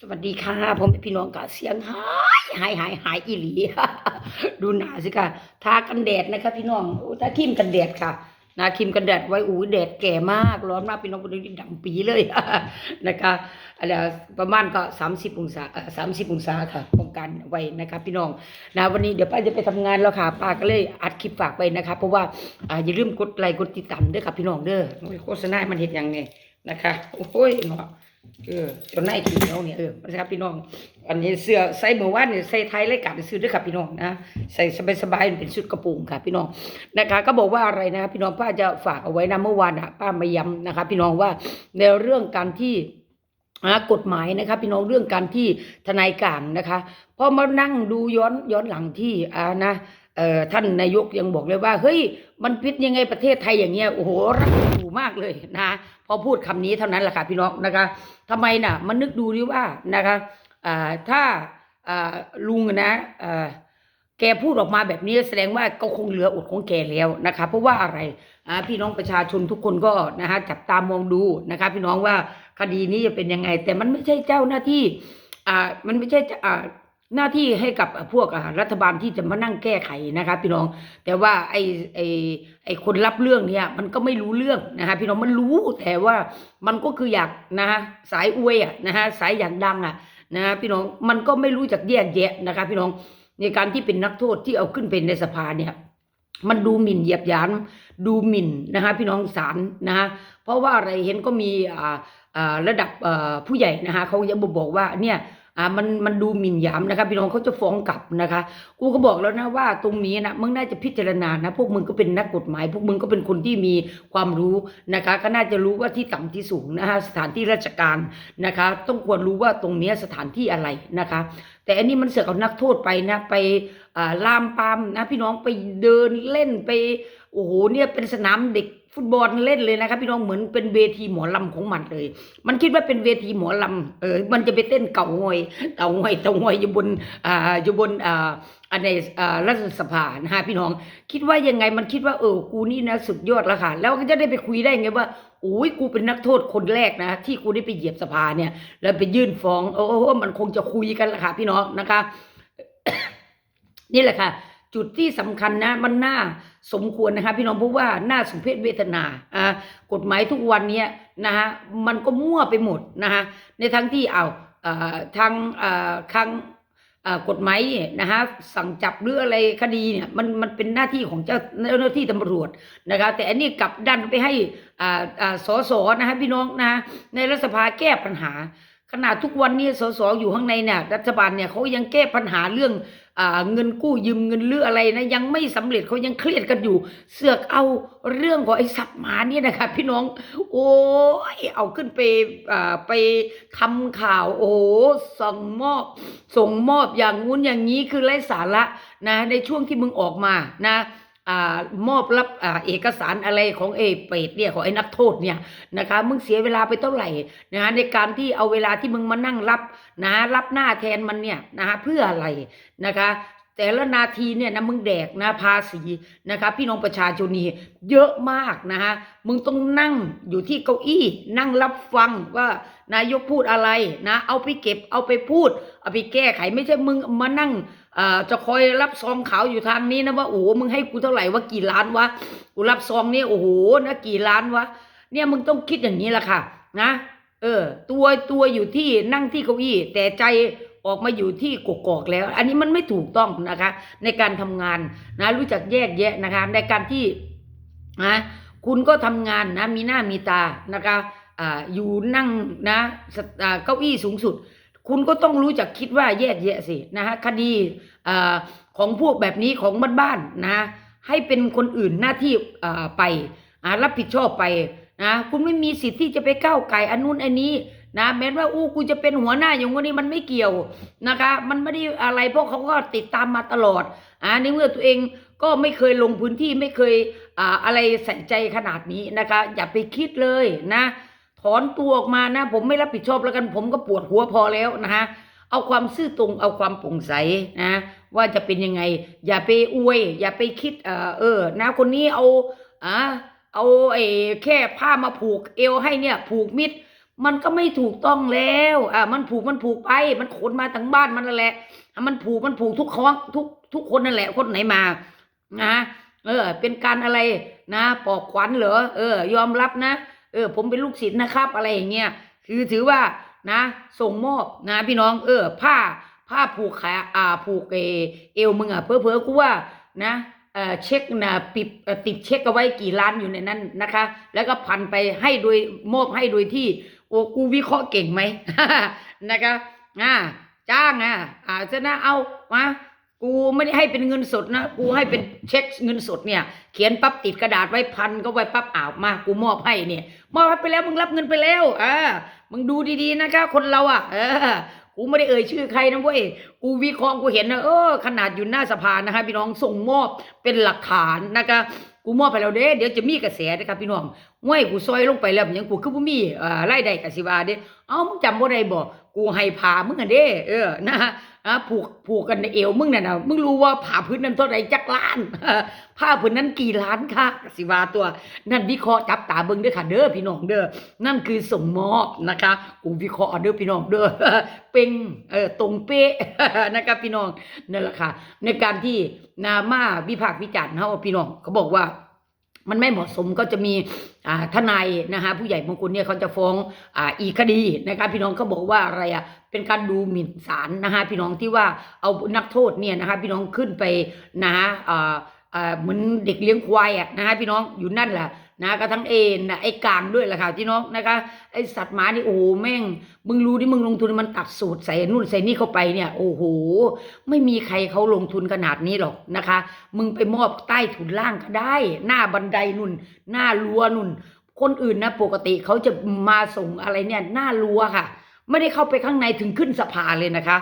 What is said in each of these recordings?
สวัสดีค่ะผมเป็นพี่น้องกะเสียงหายหายหายหายอีหลีดูหนาสิค่ะทากันแดดนะคะพี่น้องโอ้ทาครีมกันแดดค่ะนะครีมกันแดดไว้อู้แดดแก่มากร้อนมากพี่น้องคนนี้ดำปีเลยนะคะอะไรประมาณก็สามสิบองศาสามสิบองศาค่ะป้องกันไว้นะคะพี่น้องนะวันนี้เดี๋ยวป้าจะไปทำงานแล้วค่ะป้าก็เลยอัดคลิปฝากไปนะคะเพราะว่าอ่าอย่าลืมกดไลค์กดติดตามด้วยค่ะพี่น้องเด้อโอ้ยโฆษณามันเห็นยังไงนะคะโอ้ยเนาะ เออจนในายขี้เหนียวเนี่ยเออนะครับพี่น้อง อันนี้เสื้อใส่เมื่อวานเนี่ยใส่ไทยรายการซื้อด้วยค่ะพี่น้องนะใส่สบายๆเป็นชุดกระโปรงค่ะพี่น้องนะคะ ก็บอกว่าอะไรนะพี่น้องป้าจะฝากเอาไว้นะเมื่อวานอะป้ามาย้ำนะคะ พี่น้องว่าในเรื่องการที่กฎหมายนะคะพี่น้องเรื่องการที่ทนายกางนะคะพอมานั่งดูย้อนย้อนหลังที่อ่านะท่านนายกยังบอกเลยว่าเฮ้ย มันพิษยังไงประเทศไทยอย่างเงี้ยโอ้โหรักอยู่มากเลยนะพอพูดคำนี้เท่านั้นแหละค่ะพี่น้องนะคะทำไมน่ะ มันนึกดูดิว่านะคะถ้าลุงนะแกพูดออกมาแบบนี้แสดงว่าก็คงเหลืออดของแกแล้วนะคะ เพราะว่าอะไรพี่น้องประชาชนทุกคนก็นะคะจับตามองดูนะคะ พี่น้องว่าคดีนี้จะเป็นยังไง แต่มันไม่ใช่เจ้าหน้าที่มันไม่ใช่อ่า หน้าที่ให้กับพวกรัฐบาลที่จะมานั่งแก้ไขนะคะพี่น้อง แต่ว่าไอ้ไอ้ไอ้คนรับเรื่องเนี่ยมันก็ไม่รู้เรื่องนะคะพี่น้องมันรู้แต่ว่ามันก็คืออยากนะฮะสายอวยอะนะฮะสายอยากดังอะนะฮะพี่น้องมันก็ไม่รู้จักแยกแยะนะคะพี่น้องในการที่เป็นนักโทษที่เอาขึ้นเป็นในสภาเนี่ยมันดูหมิ่นเหยียบยามดูหมิ่นนะคะพี่น้องศาลนะคะเพราะว่าอะไรเห็นก็มีอ่าอ่าระดับอ่าผู้ใหญ่นะคะเขาจะบอกว่าเนี่ย อ่ามันมันดูหมิ่นหยามนะคะพี่น้องเขาจะฟ้องกลับนะคะ กูก็บอกแล้วนะว่าตรงนี้นะมึงน่าจะพิจารณานะ พวกมึงก็เป็นนักกฎหมาย พวกมึงก็เป็นคนที่มีความรู้นะคะ ก็น่าจะรู้ว่าที่ต่ำที่สูงนะคะสถานที่ราชการนะคะ ต้องควรรู้ว่าตรงนี้สถานที่อะไรนะคะ แต่อันนี้มันเสือกเอานักโทษไปนะไปอ่าลามปามนะพี่น้องไปเดินเล่นไปโอ้โหเนี่ยเป็นสนามเด็ก ฟุตบอลเล่นเลยนะครับพี่น้องเหมือนเป็นเวทีหมอลำของมันเลย มันคิดว่าเป็นเวทีหมอลำเออมันจะไปเต้นเก่างอยเก่างอยเต่างอยอยู่บนอ่าอยู่บนอ่าอันในอ่ารัฐสภานะฮะพี่น้อง คิดว่ายังไงมันคิดว่าเออกูนี่นะสุดยอดแล้วค่ะ แล้วก็จะได้ไปคุยได้ไงว่าโอ้ยกูเป็นนักโทษคนแรกนะที่กูได้ไปเหยียบสภาเนี่ย แล้วไปยื่นฟ้องโอ้โหมันคงจะคุยกันละค่ะพี่น้องนะคะ นี่แหละค่ะ จุดที่สำคัญนะมันน่าสมควรนะคะพี่น้องเพราะว่าน่าสมเพชเวทนาอ่ากฎหมายทุกวันเนี้ยนะฮะมันก็มั่วไปหมดนะคะในทั้งที่เอาอทางทางกฎหมายนะฮะสั่งจับหรืออะไรคดีเนี่ยมันมันเป็นหน้าที่ของเจ้าเจ้าหน้าที่ตำรวจนะคะแต่อันนี้กลับดันไปให้อ่าอ่าสสนะฮะพี่น้องนะในรัฐสภาแก้ปัญหา ขนาดทุกวันนี้สสอยู่ข้างในเนี่ยรัฐบาลเนี่ยเขายังแก้ปัญหาเรื่องอเงินกู้ยืมเงินหรืออะไรนะยังไม่สำเร็จเขายังเครียดกันอยู่ เสือกเอาเรื่องของไอ้สัตว์หมาเนี่ยนะคะพี่น้อง โอ้ยเอาขึ้นไปไปทำข่าว โอ้ส่งมอบ ส่งมอบอย่างงู้นอย่างนี้คือไร้สาระนะในช่วงที่มึงออกมานะ มอบรับอเอกสารอะไรของเอเปรตเนี่ยของไอ้นักโทษเนี่ยนะคะมึงเสียเวลาไปเท่าไหร่นะในการที่เอาเวลาที่มึงมานั่งรับนะรับหน้าแทนมันเนี่ยนะคะเพื่ออะไรนะคะ แต่ละนาทีเนี่ยนะมึงแดกนะภาษีนะคะพี่น้องประชาชนนี่เยอะมากนะฮะมึงต้องนั่งอยู่ที่เก้าอี้ นั่งรับฟังว่านายกพูดอะไรนะเอาไปเก็บเอาไปพูด เอาไปแก้ไขไม่ใช่มึงมานั่งจะคอยรับซองขาวอยู่ทางนี้นะว่าโอ้โหมึงให้กูเท่าไหร่ว่ากี่ล้านวะกูรับซองนี่โอ้โหนะกี่ล้านวะเนี่ยมึงต้องคิดอย่างนี้แหละค่ะนะเออตัวตัวอยู่ที่นั่งที่เก้าอี้แต่ใจ ออกมาอยู่ที่กกอกแล้ว อันนี้มันไม่ถูกต้องนะคะ ในการทำงานนะรู้จักแยกแยะนะคะ ในการที่นะคุณก็ทำงานนะมีหน้ามีตานะคะอ่าอยู่นั่งนะเก้าอี้สูงสุด คุณก็ต้องรู้จักคิดว่าแยกแยะสินะฮะคดีอาของพวกแบบนี้ของบ้านๆนะ ให้เป็นคนอื่นหน้าที่อ่าไปรับผิดชอบไปนะคุณไม่มีสิทธิ์ที่จะไปก้าวไก่อันนู้นอันนี้ นะแม้ว่าอู้กูจะเป็นหัวหน้าอย่างวันนี้มันไม่เกี่ยวนะคะ มันไม่ได้อะไรเพราะเขาก็ติดตามมาตลอดอ่าในเมื่อตัวเองก็ไม่เคยลงพื้นที่ไม่เคยอ่าอะไรใส่ใจขนาดนี้นะคะ อย่าไปคิดเลยนะ ถอนตัวออกมานะ ผมไม่รับผิดชอบแล้วกัน ผมก็ปวดหัวพอแล้วนะฮะเอาความซื่อตรงเอาความโปร่งใสนะว่าจะเป็นยังไง อย่าไปอวย อย่าไปคิดเออเออนะคนนี้เอาอ่าเอาไอ้แค่ผ้ามาผูกเอวให้เนี่ย ผูกมิด มันก็ไม่ถูกต้องแล้ว อ่ามันผูกมันผูกไป มันขนมาทั้งบ้านมันนั่นแหละมันผูกมันผูกทุกครั้งทุกทุกคนนั่นแหละคนไหนมา นะเออ เป็นการอะไรนะปอกขวัญเหรอเออ ยอมรับนะเออ ผมเป็นลูกศิษย์นะครับ อะไรอย่างเงี้ยคือถือว่านะ ส่งมอบนะพี่น้อง เออ ผ้าผ้าผูกขาอ่าผูกเอเอวมึงอะเพอเพอกูว่านะเอ่อเช็คนะปิดเอ่อติดเช็คเอาไว้กี่ล้านอยู่ในนั้นนะคะ แล้วก็พันไปให้โดยมอบให้โดยที่ โอ้กูวิเคราะห์เก่งไหมนะคะอ่าจ้างอะอ่าจะนะเอามากูไม่ได้ให้เป็นเงินสดนะ กูให้เป็นเช็คเงินสดเนี่ย เขียนปั๊บติดกระดาษไว้พันก็ไว้ปั๊บอ้าวมา กูมอบให้เนี่ย มอบให้ไปแล้วมึงรับเงินไปแล้วอ่ามึงดูดีๆนะคะ คนเราอะ เออ กูไม่ได้เอ่ยชื่อใครนะเว้ย กูวิเคราะห์กูเห็นนะเออขนาดอยู่หน้าสภานะคะพี่น้องส่งมอบเป็นหลักฐานนะคะ กูมอบไปแล้วเด้ เดี๋ยวจะมีกระแสนะครับพี่น้อง ห้วยกูซอยลงไปแล้วยังกูคือบ่มีเอ่อรายได้กสิบาเด้เอ้ามึงจำบ่ได้บ่กูให้พามึงอะเด้ เออนะอะผูกผูกกันในเอวมึงน่ะนะมึงรู้ว่าผ้าพื้นนั้นเท่าไหร่จักล้านผ้าพื้นนั้นกี่ล้านค่ะกสิบาตัว นั่นวิเคราะห์จับตาเบิ่งเด้อค่ะเด้อพี่น้องเด้อนั่นคือส่งมอบนะคะกูวิเคราะห์เด้อพี่น้องเด้อเป็นเออตรงเป๊ะนะครับพี่น้องนั่นแหละค่ะในการที่นามาวิพากษ์วิจารณ์เขาพี่น้องเขาบอกว่า มันไม่เหมาะสมก็จะมีทนายนะคะผู้ใหญ่บางคนเนี่ยเขาจะฟ้องออีกคดีนะคะพี่น้องเขาบอกว่าอะไรอะเป็นการดูหมิ่นศาลนะคะพี่น้องที่ว่าเอานักโทษเนี่ยนะคะพี่น้องขึ้นไปนะคะเหมือนเด็กเลี้ยงควายอะนะคะพี่น้องอยู่นั่นแหละ นะก็ทั้งเอ็นนะไอ้กลางด้วยแหละค่ะพี่น้องนะคะ ไอ้สัตว์หมานี่โอ้โหแม่ง มึงรู้ดิมึงลงทุนมันตัดสูตรใส่นู่นใส่นี่เข้าไปเนี่ยโอ้โหไม่มีใครเขาลงทุนขนาดนี้หรอกนะคะ มึงไปมอบใต้ถุนล่างก็ได้ หน้าบันไดนุ่น หน้ารั้วนุ่น คนอื่นนะปกติเขาจะมาส่งอะไรเนี่ยหน้ารั้วค่ะ ไม่ได้เข้าไปข้างในถึงขึ้นสะพานเลยนะคะ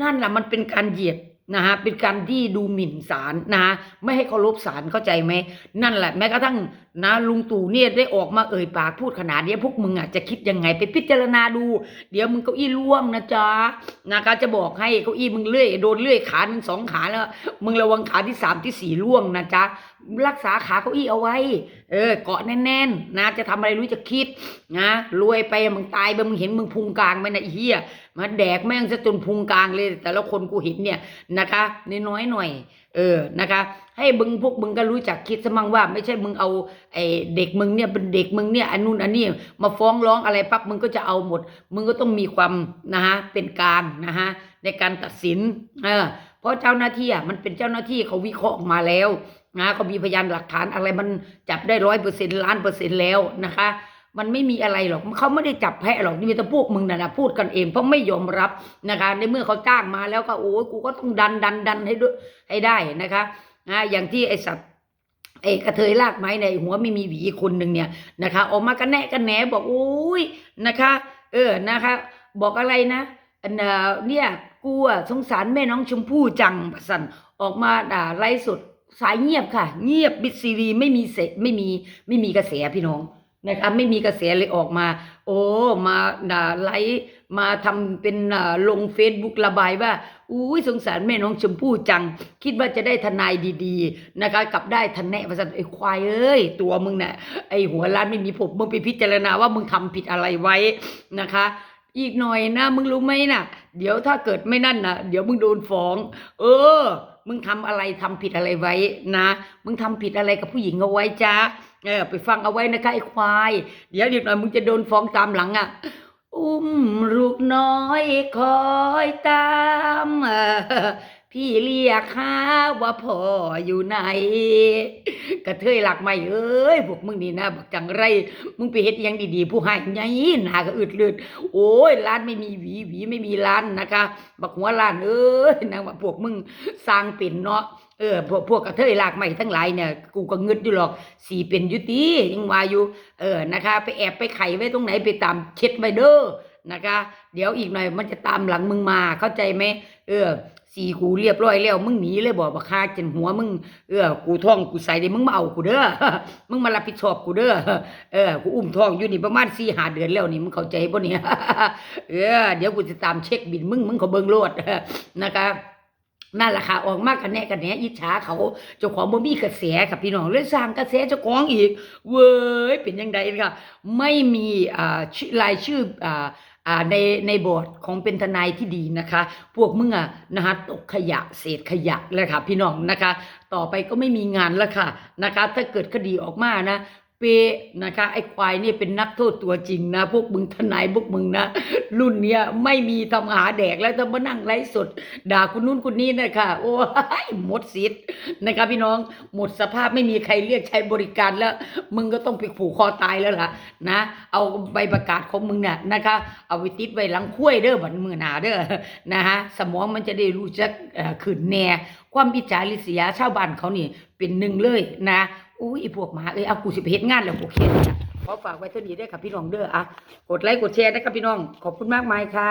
นั่นแหละมันเป็นการเหยียด นะฮะเป็นการที่ดูหมิ่นศาลนะฮะไม่ให้เคารพศาลเข้าใจไหมนั่นแหละแม้กระทั่งนะลุงตู่เนี่ยได้ออกมาเอ่ยปากพูดขนาดนี้พวกมึงอะจะคิดยังไงไปพิจารณาดู เดี๋ยวมึงเก้าอี้ล่วงนะจ๊ะนะคะจะบอกให้เก้าอี้มึงเลื่อยโดนเลื่อยขาหนึ่งสองขาแล้ว มึงระวังขาที่สามที่สี่ล่วงนะจ๊ะ รักษาขาเก้าอี้เอาไว้ เออ เกาะแน่นๆ นะ จะทำอะไรรู้จะคิด นะ รวยไปมึงตายไปมึงเห็นมึงพุงกลางไหมนะไอ้เหี้ยมาแดกแม่งซะจนพุงกลางเลย แต่ละคนกูเห็นเนี่ยนะคะน้อยๆหน่อย เออ นะคะ ให้มึงพวกมึงก็รู้จักคิดซะมั่งว่า ไม่ใช่มึงเอาไอ้เด็กมึงเนี่ยเป็นเด็กมึงเนี่ยอันนู้นอันนี้มาฟ้องร้องอะไรปั๊บมึงก็จะเอาหมด มึงก็ต้องมีความนะฮะเป็นกลางนะฮะในการตัดสิน เออ เพราะเจ้าหน้าที่อะมันเป็นเจ้าหน้าที่เขาวิเคราะห์ออกมาแล้ว นะเขามีพยานหลักฐานอะไรมันจับได้ร้อยเปอร์เซ็นต์ล้านเปอร์เซ็นต์แล้วนะคะ มันไม่มีอะไรหรอกเขาไม่ได้จับแพะหรอกนี่มีแต่พวกมึงน่ะนะพูดกันเองเพราะไม่ยอมรับนะคะ ในเมื่อเขาจ้างมาแล้วก็โอ้ยกูก็ต้องดันดันดันให้ด้วยให้ได้นะคะนะอย่างที่ไอสัตว์ไอกระเทยลากไม้ในหัวไม่มีหวีคนหนึ่งเนี่ยนะคะ ออกมากันแนะกันแหนบอกโอ้ยนะคะ เออนะคะ บอกอะไรนะเออเนี่ยกูอะสงสารแม่น้องชมพู่จังสันออกมาด่าไร้สด สายเงียบค่ะ เงียบบิดซีรีไม่มีเสไม่มีไม่มีกระแสพี่น้องนะคะไม่มีกระแสเลยออกมา โอ้มาด่าไลฟ์มาทำเป็นลงเฟซบุ๊กระบายว่าอุ้ยสงสารแม่น้องชมพู่จัง คิดว่าจะได้ทนายดีๆ นะคะกลับได้ทนแนะภาษาไอ้ควายเอ้ย ตัวมึงน่ะไอ้หัวล้านไม่มีผมมึงไปพิจารณาว่ามึงทำผิดอะไรไว้นะคะอีกหน่อยนะ มึงรู้ไหมน่ะ เดี๋ยวถ้าเกิดไม่นั่นน่ะ เดี๋ยวมึงโดนฟ้อง เออ มึงทำอะไรทำผิดอะไรไว้นะ มึงทำผิดอะไรกับผู้หญิงเอาไว้จ้าเออไปฟังเอาไว้นะคะไอ้ควาย เดี๋ยวเดี๋ยวหน่อยมึงจะโดนฟ้องตามหลังอะ อุ้มลูกน้อยคอยตาม พี่เรียกหาว่าพ่ออยู่ไหนกระเทยหลักไม่เอ้ยพวกมึงนี่นะบักจังไร มึงไปเฮ็ดยังดีๆ ผู้ให้ไงหนาก็อึดเลือดโอ้ยร้านไม่มีหวีหวีไม่มีร้านนะคะ บักหัวร้านเอ้ยนางว่าพวกมึงสร้างเป็นเนาะเออพวกพวกกระเทยหลากใหม่ทั้งหลายเนี่ยกูก็เงึดอยู่หรอกสีเป็นอยุติยังวาอยู่ เออนะคะ ไปแอบไปไขไว้ตรงไหนไปตามเช็ดไว้เด้อ นะคะ เดี๋ยวอีกหน่อยมันจะตามหลังมึงมาเข้าใจไหมเออสีกูเรียบร้อยแล้วมึงหนีเลยบอกว่าฆ่าจนหัวมึงเออกูท้องกูใส่ได้มึงมาเอากูเด้อมึงมารับผิดชอบกูเด้อเออกูอุ้มท้องอยู่นี่ประมาณสี่หาเดือนแล้วนี่มึงเข้าใจป่ะเนี่ยเออเดี๋ยวกูจะตามเช็คบินมึงมึงเขาเบิ่งโลดนะคะนั่นแหละค่ะออกมากกันแน่กันแน่อิจฉาเขาเจ้าของบ่มีกระแสค่ะพี่น้องเลยสร้างกระแสเจ้าของอีก เว้ยเป็นยังไงค่ะ ไม่มีอ่าชื่อรายชื่ออ่า ในในบอร์ดของเป็นทนายที่ดีนะคะ พวกมึงอะนะคะตกขยะเศษขยะเลยค่ะพี่น้องนะคะ ต่อไปก็ไม่มีงานแล้วค่ะนะคะ ถ้าเกิดคดีออกมานะ เปะนะคะไอ้ควายเนี่ยเป็นนักโทษตัวจริงนะ พวกมึงทนายพวกมึงนะ รุ่นเนี้ยไม่มีทำหาแดกแล้วจะมานั่งไลฟ์สด ด่าคุณนู่นคุณนี่นะคะโอ้ยหมดสิทธิ์นะคะพี่น้องหมดสภาพไม่มีใครเรียกใช้บริการแล้ว มึงก็ต้องไปผูกคอตายแล้วล่ะนะ เอาใบประกาศของมึงเนี่ยนะคะ เอาไปติดไว้หลังคุ้ยเด้อบัดมือหนาเด้อนะฮะสมองมันจะได้รู้จักขึ้นแน่ความอิจฉาริษยาชาวบ้านเขานี่เป็นหนึ่งเลยนะ อุ้ยพวกหมาเอ้ยเอากูสิไปเฮ็ดงานแล้วกูเครียดนะขอฝากไว้เท่านี้ได้ค่ะพี่น้องเด้ออะกดไลค์กดแชร์นะครับพี่น้องขอบคุณมากมายค่ะ